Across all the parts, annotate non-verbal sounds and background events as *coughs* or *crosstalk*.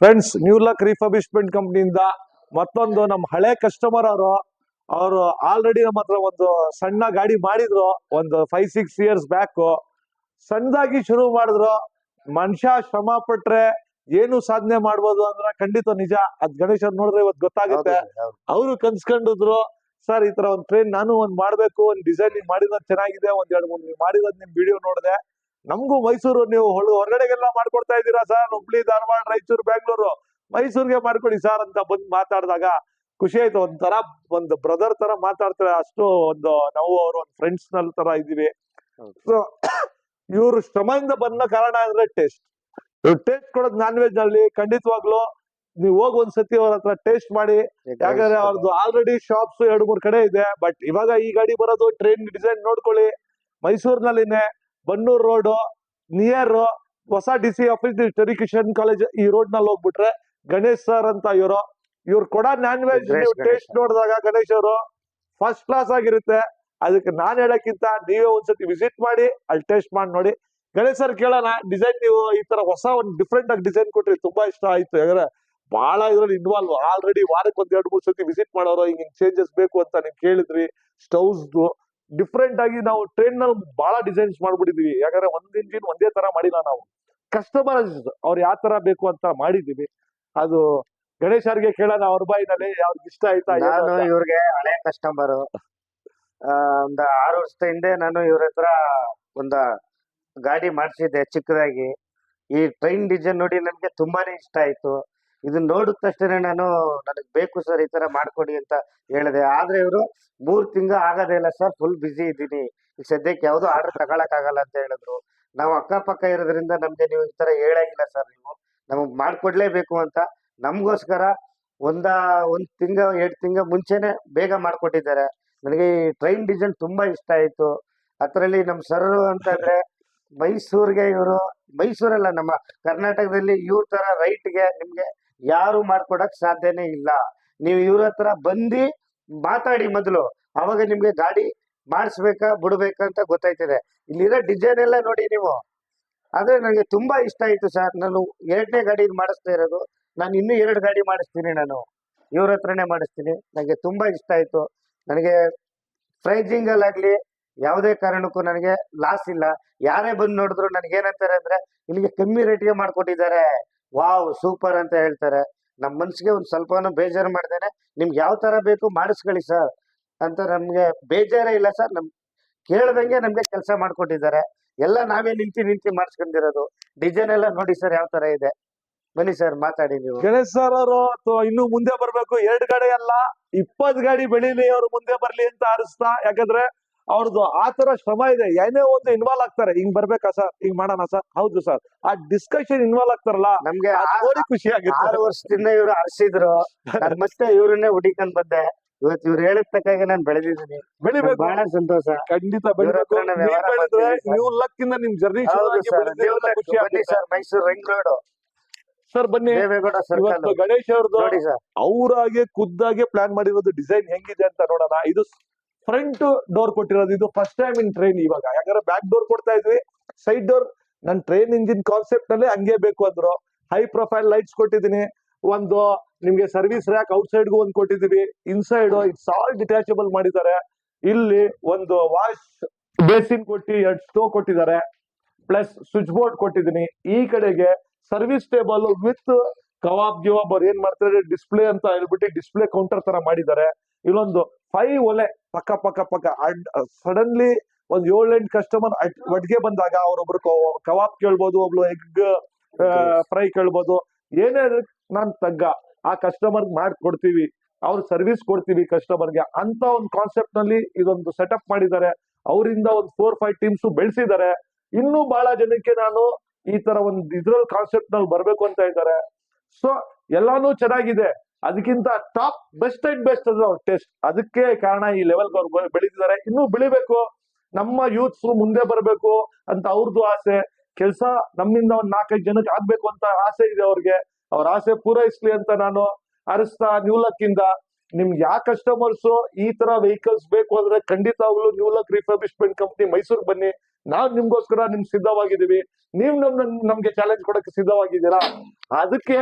Friends new luck refurbishment ಕಂಪ್ನಿಯಿಂದ ಮತ್ತೊಂದು ನಮ್ಮ ಹಳೆ ಕಸ್ಟಮರ್ ಅವರು. ಅವರು ಆಲ್ರೆಡಿ ನಮ್ಮ ಹತ್ರ ಒಂದು ಸಣ್ಣ ಗಾಡಿ ಮಾಡಿದ್ರು. ಒಂದು ಫೈವ್ ಸಿಕ್ಸ್ ಇಯರ್ಸ್ ಬ್ಯಾಕು ಸಣ್ಣದಾಗಿ ಶುರು ಮಾಡಿದ್ರು. ಮನುಷ್ಯ ಶ್ರಮ ಪಟ್ರೆ ಏನು ಸಾಧನೆ ಮಾಡ್ಬೋದು ಅಂದ್ರೆ ಖಂಡಿತ ನಿಜ. ಅದ್ ಗಣೇಶ್ ಅವ್ರು ನೋಡಿದ್ರೆ ಇವತ್ತು ಗೊತ್ತಾಗುತ್ತೆ. ಅವರು ಕನ್ಸ್ಕೊಂಡಿದ್ರು ಸರ್ ಈ ತರ ಒಂದ್ ಟ್ರೈನ್ ನಾನು ಒಂದ್ ಮಾಡ್ಬೇಕು ಒಂದ್ ಡಿಸೈನ್ ಮಾಡಿದ್ರೆ ಚೆನ್ನಾಗಿದೆ ಒಂದ್ ಎರಡು ಮೂರು ನೀವು ಮಾಡಿರೋದ್ ನಿಮ್ ವಿಡಿಯೋ ನೋಡಿದೆ. ನಮಗೂ ಮೈಸೂರು ನೀವು ಹೊರಗಡೆಗೆಲ್ಲ ಮಾಡ್ಕೊಡ್ತಾ ಇದ್ದೀರಾ ಸರ್? ಹುಬ್ಳಿ ಧಾರವಾಡ ರಾಯಚೂರು ಬೆಂಗಳೂರು ಮೈಸೂರಿಗೆ ಮಾಡ್ಕೊಡಿ ಸರ್ ಅಂತ ಬಂದು ಮಾತಾಡಿದಾಗ ಖುಷಿ ಆಯ್ತು. ಒಂಥರ ಒಂದು ಬ್ರದರ್ ತರ ಮಾತಾಡ್ತಾರೆ. ಅಷ್ಟು ಒಂದು ನಾವು ಅವರು ಒಂದು ಫ್ರೆಂಡ್ಸ್ನಲ್ಲಿ ತರ ಇದೀವಿ. ಸೊ *coughs* ಇವರು ಶ್ರಮದಿಂದ ಬಂದ ಕಾರಣ ಅಂದ್ರೆ ಟೇಸ್ಟ್ ಟೇಸ್ಟ್ ಕೊಡೋದು ನಾನ್ ವೆಜ್ನಲ್ಲಿ ಖಂಡಿತವಾಗ್ಲು ನೀವು ಹೋಗಿ ಒಂದ್ಸತಿ ಅವ್ರ ಹತ್ರ ಟೇಸ್ಟ್ ಮಾಡಿ. ಯಾಕಂದ್ರೆ ಅವ್ರದ್ದು ಆಲ್ರೆಡಿ ಶಾಪ್ಸ್ ಎರಡು ಮೂರ್ ಕಡೆ ಇದೆ. ಬಟ್ ಇವಾಗ ಈ ಗಾಡಿ ಬರೋದು ಟ್ರೈನ್ ಡಿಸೈನ್ ನೋಡ್ಕೊಳ್ಳಿ. ಮೈಸೂರಿನಲ್ಲಿನೇ ಬನ್ನೂರ್ ರೋಡ್ ನಿಯರ್ ಹೊಸ D C office Kishan college ಈ ರೋಡ್ನಲ್ಲಿ ಹೋಗ್ಬಿಟ್ರೆ ಗಣೇಶ್ ಸರ್ ಅಂತ ಇವರು. ಇವ್ರು ಕೊಡ ನಾನ್ ವೆಜ್ ನೀವು ಟೇಸ್ಟ್ ನೋಡಿದಾಗ ಗಣೇಶ್ ಅವರು ಫಸ್ಟ್ ಕ್ಲಾಸ್ ಆಗಿರುತ್ತೆ. ಅದಕ್ಕೆ ನಾನ್ ಹೇಳಕ್ಕಿಂತ ನೀವೇ ಒಂದ್ಸತಿ ವಿಸಿಟ್ ಮಾಡಿ ಅಲ್ಲಿ ಟೇಸ್ಟ್ ಮಾಡಿ ನೋಡಿ. ಗಣೇಶ್ ಸರ್ ಕೇಳೋಣ ಡಿಸೈನ್ ನೀವು ಈ ತರ ಹೊಸ ಒಂದು ಡಿಫ್ರೆಂಟ್ ಆಗಿ ಡಿಸೈನ್ ಕೊಟ್ರಿ ತುಂಬಾ ಇಷ್ಟ ಆಯ್ತು. ಯಾಕಂದ್ರೆ ಬಹಳ ಇದ್ರಲ್ಲಿ ಇನ್ವಾಲ್ವ್ ಆಲ್ರೆಡಿ ವಾರಕ್ಕೆ ಒಂದ್ ಎರಡು ಮೂರು ಸತಿ ವಿಸಿಟ್ ಮಾಡೋರು ಹಿಂಗ್ ಚೇಂಜಸ್ ಬೇಕು ಅಂತ ನೀವು ಕೇಳಿದ್ರಿ. ಸ್ಟವ್ಸ್ ಡಿಫ್ರೆಂಟ್ ಆಗಿ ನಾವು ಟ್ರೈನ್ನಲ್ಲಿ ಬಹಳ ಡಿಸೈನ್ಸ್ ಮಾಡ್ಬಿಟ್ಟಿದೀವಿ. ಯಾಕಂದ್ರೆ ಒಂದ್ ಇಂಜಿನ್ ಒಂದೇ ತರ ಮಾಡಿಲ್ಲ ನಾವು. ಕಸ್ಟಮರ್ ಅವ್ರು ಯಾವ ತರ ಬೇಕು ಅಂತ ಮಾಡಿದೀವಿ. ಅದು ಗಣೇಶ್ ಅವ್ರಿಗೆ ಕೇಳೋಣ ಅವ್ರ ಬಾಯಿನಲ್ಲಿ ಅವ್ರಿಗೆ ಇಷ್ಟ ಆಯ್ತಾ ನಾನು. ಇವ್ರಿಗೆ ಹಳೆ ಕಸ್ಟಮರ್ ಒಂದ್ ಆರು ವರ್ಷದ ಹಿಂದೆ ನಾನು ಇವ್ರ ಹತ್ರ ಒಂದ ಗಾಡಿ ಮಾಡಿಸಿದ್ದೆ ಚಿಕ್ಕದಾಗಿ. ಈ ಟ್ರೈನ್ ಡಿಸೈನ್ ನೋಡಿ ನನ್ಗೆ ತುಂಬಾನೇ ಇಷ್ಟ ಆಯ್ತು. ಇದನ್ನ ನೋಡಿದ ತಕ್ಷಣ ನಾನು, ನನಗೆ ಬೇಕು ಸರ್ ಈ ತರ ಮಾಡ್ಕೊಡಿ ಅಂತ ಹೇಳಿದೆ. ಆದ್ರೆ ಇವರು ಮೂರ್ ತಿಂಗಳು ಆಗೋದೇ ಇಲ್ಲ ಸರ್ ಫುಲ್ ಬಿಸಿ ಇದ್ದೀನಿ. ಈಗ ಸದ್ಯಕ್ಕೆ ಯಾವ್ದು ಆರ್ಡರ್ ತಗೊಳಕ್ ಆಗಲ್ಲ ಅಂತ ಹೇಳಿದ್ರು. ನಾವು ಅಕ್ಕಪಕ್ಕ ಇರೋದ್ರಿಂದ ನಮ್ಗೆ ನೀವು ಈ ತರ ಹೇಳಂಗಿಲ್ಲ ಸರ್ ನೀವು. ನಮಗ್ ಮಾಡ್ಕೊಡ್ಲೇಬೇಕು ಅಂತ ನಮಗೋಸ್ಕರ ಒಂದ, ಒಂದ್ ತಿಂಗ ಎರಡ್ ತಿಂಗ ಮುಂಚೆನೆ ಬೇಗ ಮಾಡ್ಕೊಟ್ಟಿದ್ದಾರೆ. ನನಗೆ ಈ ಟ್ರೈನ್ ಡಿಸೈನ್ ತುಂಬಾ ಇಷ್ಟ ಆಯ್ತು. ಅದರಲ್ಲಿ ನಮ್ ಸರ್ ಅಂತಂದ್ರೆ ಮೈಸೂರ್ಗೆ ಇವರು, ಮೈಸೂರಲ್ಲ ನಮ್ಮ ಕರ್ನಾಟಕದಲ್ಲಿ ಇವ್ರ ತರ ರೈಟ್ಗೆ ನಿಮ್ಗೆ ಯಾರು ಮಾಡ್ಕೊಡಕ್ ಸಾಧ್ಯನೇ ಇಲ್ಲ. ನೀವು ಇವ್ರ ಹತ್ರ ಬಂದು ಮಾತಾಡಿ ಮೊದಲು. ಅವಾಗ ನಿಮ್ಗೆ ಗಾಡಿ ಮಾಡಿಸ್ಬೇಕಾ, ಬಿಡ್ಬೇಕಾ ಅಂತ ಗೊತ್ತಾಯ್ತದೆ. ಇಲ್ಲಿರೋ ಡಿಸೈನ್ ಎಲ್ಲ ನೋಡಿ ನೀವು. ಆದ್ರೆ ನನಗೆ ತುಂಬಾ ಇಷ್ಟ ಆಯ್ತು ಸರ್. ನಾನು ಎರಡನೇ ಗಾಡಿ ಮಾಡಿಸ್ತಾ ಇರೋದು. ನಾನು ಇನ್ನೂ ಎರಡು ಗಾಡಿ ಮಾಡಿಸ್ತೀನಿ ನಾನು. ಇವ್ರ ಹತ್ರನೇ ಮಾಡಿಸ್ತೀನಿ. ನನಗೆ ತುಂಬಾ ಇಷ್ಟ ಆಯ್ತು. ನನಗೆ ಪ್ರೈಸಿಂಗ್ ಅಲ್ಲಾಗ್ಲಿ ಯಾವುದೇ ಕಾರಣಕ್ಕೂ ನನಗೆ ಲಾಸ್ ಇಲ್ಲ. ಯಾರೇ ಬಂದು ನೋಡಿದ್ರು ನನಗೆ ಏನಂತಾರೆ ಅಂದ್ರೆ, ಇಲ್ಲಿಗೆ ಕಮ್ಮಿ ರೇಟ್ಗೆ ಮಾಡ್ಕೊಟ್ಟಿದ್ದಾರೆ. ವಾವ್ ಸೂಪರ್ ಅಂತ ಹೇಳ್ತಾರೆ. ನಮ್ಮ ಮನ್ಸಿಗೆ ಒಂದು ಸ್ವಲ್ಪನೂ ಬೇಜಾರು ಮಾಡ್ದೇನೆ, ನಿಮ್ಗೆ ಯಾವ ತರ ಬೇಕು ಮಾಡಿಸ್ಕೊಳ್ಳಿ ಸರ್ ಅಂತ ನಮ್ಗೆ ಬೇಜಾರೇ ಇಲ್ಲ ಸರ್. ನಮ್ ಕೇಳ್ದಂಗೆ ನಮ್ಗೆ ಕೆಲಸ ಮಾಡ್ಕೊಟ್ಟಿದ್ದಾರೆ. ಎಲ್ಲ ನಾವೇ ನಿಂತಿ ನಿಂತಿ ಮಾಡಿಸ್ಕೊಂಡಿರೋದು. ಡಿಸೈನ್ ಎಲ್ಲ ನೋಡಿ ಸರ್ ಯಾವ ತರ ಇದೆ. ಬನ್ನಿ ಸರ್ ಮಾತಾಡಿ ನೀವು. ಗಣೇಶ್ ಸರ್ ಅವರು ಇನ್ನು ಮುಂದೆ ಬರ್ಬೇಕು. ಎರಡು ಗಾಡಿ ಅಲ್ಲ ಇಪ್ಪತ್ ಗಾಡಿ ಬೆಳೀಲಿ ಅವ್ರು ಮುಂದೆ ಬರ್ಲಿ ಅಂತ ಆರಿಸ್ತಾ. ಯಾಕಂದ್ರೆ ಅವ್ರದ್ದು ಆ ತರ ಶ್ರಮ ಇದೆ ಏನೇ ಒಂದು ಇನ್ವಾಲ್ವ್ ಆಗ್ತಾರೆ ಹಿಂಗ್ ಬರ್ಬೇಕಾ ಸರ್? ಹಿಂಗ್ ಮಾಡೋಣ ಸರ್? ಹೌದು ಸರ್. ಆ ಡಿಸ್ಕಷನ್ ಇನ್ವಾಲ್ವ್ ಆಗ್ತಾರಲ್ಲ ನಮ್ಗೆ ನೋಡಿ ಖುಷಿ ಆಗುತ್ತೆ. ಆರು ವರ್ಷದಿಂದ ಇವ್ರು ಹರಿಸಿದ್ರು *laughs* ಮತ್ತೆ ಇವ್ರನ್ನೇ ಹುಡಿಕೊಂಡ್ ಬಂದೆ. ಇವತ್ತು ಇವ್ರು ಹೇಳಿದ ತಕ್ಕಾಗ ನಾನು ಬೆಳೆದಿದ್ದೀನಿ. ಬೆಳಿಬೇಕು. ಬಹಳ ಸಂತೋಷ. ಖಂಡಿತ ನೀವ್ ಲಕ್ ಇಂದ ನಿಮ್ journey sir. Mysuru ring road sir ಬನ್ನಿ. ಗಣೇಶ್ ಅವ್ರದ್ದು ನೋಡಿ ಸರ್. ಅವರಾಗೆ ಖುದ್ದಾಗೆ ಪ್ಲಾನ್ ಮಾಡಿರೋದು ಡಿಸೈನ್ ಹೆಂಗಿದೆ ಅಂತ ನೋಡೋಣ. ಇದು ಫ್ರಂಟ್ ಡೋರ್ ಕೊಟ್ಟಿರೋದು ಇದು ಫಸ್ಟ್ ಟೈಮ್ ಇನ್ ಟ್ರೈನ್ ಇವಾಗ. ಯಾಕಂದ್ರೆ ಬ್ಯಾಕ್ ಡೋರ್ ಕೊಡ್ತಾ ಇದ್ವಿ ಸೈಡ್ ಡೋರ್ ನನ್ ಟ್ರೈನ್ ಇಂಜಿನ್ ಕಾನ್ಸೆಪ್ಟ್ನಲ್ಲಿ ಹಂಗೆ ಬೇಕು ಅಂದ್ರು. ಹೈ ಪ್ರೊಫೈಲ್ ಲೈಟ್ಸ್ ಕೊಟ್ಟಿದ್ದೀನಿ, ಒಂದು ನಿಮ್ಗೆ ಸರ್ವಿಸ್ ರ್ಯಾಕ್ ಔಟ್ ಸೈಡ್ಗೂ ಒಂದು ಕೊಟ್ಟಿದೀವಿ ಇನ್ಸೈಡ್ ಇಟ್ಸ್ ಆಲ್ ಡಿಟ್ಯಾಚಬಲ್ ಮಾಡಿದ್ದಾರೆ. ಇಲ್ಲಿ ಒಂದು ವಾಶ್ ಬೇಸಿನ್ ಕೊಟ್ಟಿ, ಎರಡು ಸ್ಟೋ ಕೊಟ್ಟಿದ್ದಾರೆ ಪ್ಲಸ್ ಸ್ವಿಚ್ ಬೋರ್ಡ್ ಕೊಟ್ಟಿದ್ದೀನಿ. ಈ ಕಡೆಗೆ ಸರ್ವಿಸ್ ಟೇಬಲ್ ವಿತ್ ಕವಾಬ್ ಗಿವಾಬ್ ಅವ್ರು ಏನ್ ಮಾಡ್ತಾರೆ ಡಿಸ್ಪ್ಲೇ ಅಂತ ಹೇಳ್ಬಿಟ್ಟು ಡಿಸ್ಪ್ಲೇ ಕೌಂಟರ್ ತರ ಮಾಡಿದ್ದಾರೆ. ಇಲ್ಲೊಂದು ಫೈವ್ ಒಲೆ ಪಕ್ಕ ಪಕ್ಕ ಪಕ್ಕ ಸಡನ್ಲಿ ಒಂದ್ ಏಳೆಂಟು ಕಸ್ಟಮರ್ ಒಟ್ಟಿಗೆ ಬಂದಾಗ ಅವ್ರೊಬ್ರು ಕವ- ಕವಾಬ್ ಕೇಳ್ಬೋದು ಒಬ್ಳು ಎಗ್ ಫ್ರೈ ಕೇಳ್ಬೋದು. ಏನೇ ನಾನ್ ತಗ್ಗ ಆ ಕಸ್ಟಮರ್ ಮಾಡ್ಕೊಡ್ತೀವಿ ಅವ್ರ ಸರ್ವಿಸ್ ಕೊಡ್ತೀವಿ ಕಸ್ಟಮರ್ಗೆ ಅಂತ ಒಂದು ಕಾನ್ಸೆಪ್ಟ್ನಲ್ಲಿ ಇದೊಂದು ಸೆಟಪ್ ಮಾಡಿದ್ದಾರೆ. ಅವರಿಂದ ಒಂದು ಫೋರ್ ಫೈವ್ ಟೀಮ್ಸ್ ಬೆಳೆಸಿದ್ದಾರೆ. ಇನ್ನೂ ಬಹಳ ಜನಕ್ಕೆ ನಾನು ಈ ತರ ಒಂದು ಇದ್ರಲ್ಲಿ ಕಾನ್ಸೆಪ್ಟ್ನಲ್ಲಿ ಬರ್ಬೇಕು ಅಂತ ಇದ್ದಾರೆ. ಸೊ ಎಲ್ಲಾನು ಚೆನ್ನಾಗಿದೆ. ಅದಕ್ಕಿಂತ ಟಾಪ್ ಬೆಸ್ಟ್ ಅಂಡ್ ಬೆಸ್ಟ್ ಅದು ಟೆಸ್ಟ್. ಅದಕ್ಕೆ ಕಾರಣ ಈ ಲೆವೆಲ್ ಅವ್ರು ಬೆಳೀತಿದ್ದಾರೆ ಇನ್ನೂ ಬೆಳಿಬೇಕು. ನಮ್ಮ ಯೂತ್ಸ್ ಮುಂದೆ ಬರಬೇಕು ಅಂತ ಅವ್ರದ್ದು ಆಸೆ. ಕೆಲಸ ನಮ್ಮಿಂದ ಒಂದ್ ನಾಲ್ಕೈದು ಜನಕ್ಕೆ ಆಗ್ಬೇಕು ಅಂತ ಆಸೆ ಇದೆ ಅವ್ರಿಗೆ. ಅವ್ರ ಆಸೆ ಪೂರೈಸ್ಲಿ ಅಂತ ನಾನು ಅರಿಸ್ತಾ ನ್ಯೂ ಲಕ್ ಇಂದ. ನಿಮ್ಗೆ ಯಾವ ಕಸ್ಟಮರ್ಸ್ ಈ ತರ ವೆಹಿಕಲ್ಸ್ ಬೇಕು ಅಂದ್ರೆ ಖಂಡಿತವಾಗ್ಲೂ new luck refurbishment company Mysore ಬನ್ನಿ. ನಾವ್ ನಿಮ್ಗೋಸ್ಕರ ನಿಮ್ಗೆ ಸಿದ್ಧವಾಗಿದ್ದೀವಿ. ನೀವ್ ನಮ್ ನಮ್ಗೆ ಚಾಲೆಂಜ್ ಕೊಡಕ್ಕೆ ಸಿದ್ಧವಾಗಿದ್ದೀರಾ? ಅದಕ್ಕೆ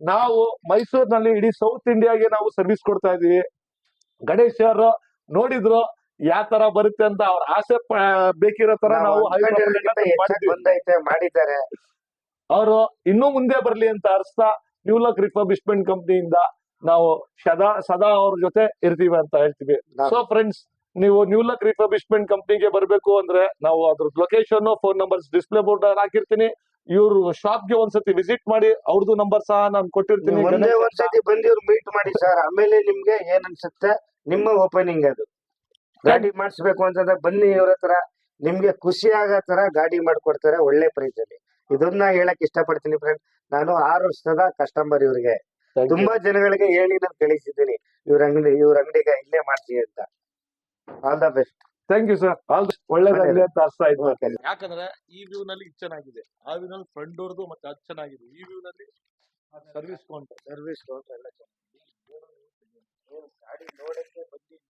ನಾವು ಮೈಸೂರಿನಲ್ಲಿ ಇಡೀ ಸೌತ್ ಇಂಡಿಯಾಗೆ ನಾವು ಸರ್ವಿಸ್ ಕೊಡ್ತಾ ಇದೀವಿ ಗಣೇಶ್ ಅವರು ನೋಡಿದ್ರು ಯಾವ ತರ ಬರುತ್ತೆ ಅಂತ ಅವ್ರ ಆಸೆ ಬೇಕಿರೋ ತರ ನಾವು ಮಾಡಿದ್ದಾರೆ. ಅವರು ಇನ್ನೂ ಮುಂದೆ ಬರ್ಲಿ ಅಂತ ಅರ್ಸ್ತಾ ನ್ಯೂ ಲಕ್ ರಿಫರ್ಬಿಶ್ಮೆಂಟ್ ಕಂಪ್ನಿಯಿಂದ ನಾವು ಸದಾ ಸದಾ ಅವ್ರ ಜೊತೆ ಇರ್ತೀವಿ ಅಂತ ಹೇಳ್ತೀವಿ. ಸೊ ಫ್ರೆಂಡ್ಸ್ ನೀವು ನ್ಯೂ ಲಕ್ ರಿಫರ್ಬಿಶ್ಮೆಂಟ್ ಕಂಪ್ನಿಗೆ ಬರಬೇಕು ಅಂದ್ರೆ ನಾವು ಅದ್ರ location phone numbers display board ಹಾಕಿರ್ತೀನಿ. ಇವ್ರು ಶಾಪ್ಗೆ ಒಂದ್ಸತಿ ವಿಸಿಟ್ ಮಾಡಿ ಅವ್ರದ್ದು ನಂಬರ್ ಸಹ ನಾನು ಕೊಟ್ಟಿರ್ತೀನಿ ಒಂದೇ. ಒಂದ್ಸತಿ ಬಂದು ಇವ್ರು ಮೀಟ್ ಮಾಡಿ ಸರ್ ಆಮೇಲೆ ನಿಮ್ಗೆ ಏನ್ ಅನ್ಸುತ್ತೆ? ನಿಮ್ಮ ಓಪನಿಂಗ್ ಅದು. ಗಾಡಿ ಮಾಡಿಸ್ಬೇಕು ಅಂತಂದ್ರೆ ಬನ್ನಿ ಇವ್ರ ಹತ್ರ. ನಿಮ್ಗೆ ಖುಷಿ ಆಗೋ ತರ ಗಾಡಿ ಮಾಡ್ಕೊಡ್ತಾರೆ ಒಳ್ಳೆ ಪ್ರೈಸ್ ಅಲ್ಲಿ. ಇದನ್ನ ಹೇಳಕ್ ಇಷ್ಟಪಡ್ತೀನಿ ಫ್ರೆಂಡ್ ನಾನು ಆರು ವರ್ಷದ ಕಸ್ಟಮರ್ ಇವ್ರಿಗೆ. ತುಂಬಾ ಜನಗಳಿಗೆ ಹೇಳಿ ನಾನು ಕಳಿಸಿದ್ದೀನಿ. ಇವ್ರ ಅಂಗಡಿ ಇವ್ರ ಅಂಗಡಿಗೆ ಇಲ್ಲೇ ಮಾಡ್ತೀನಿ ಅಂತ. All the best thank you sir all ಒಳ್ಳೇದಾಗಲಿ ಅಂತ ಅರ್ಥ ಆಯ್ತು. ಯಾಕಂದ್ರೆ ಈ ವ್ಯೂ ನಲ್ಲಿ ಇದು ಚೆನ್ನಾಗಿದೆ. ಆ ವ್ಯೂ ನಲ್ಲಿ ಫ್ರಂಟ್ ಡೋರ್ದು ಮತ್ತೆ ಅದು ಚೆನ್ನಾಗಿದೆ. ಈ ವ್ಯೂ ನಲ್ಲಿ ಸರ್ವಿಸ್ ಕೌಂಟರ್ ಸರ್ವಿಸ್ ಕೌಂಟರ್ ಎಲ್ಲ ಚೆನ್ನಾಗಿದೆ. ಗಾಡಿ ನೋಡಕ್ಕೆ ಬಂದಿ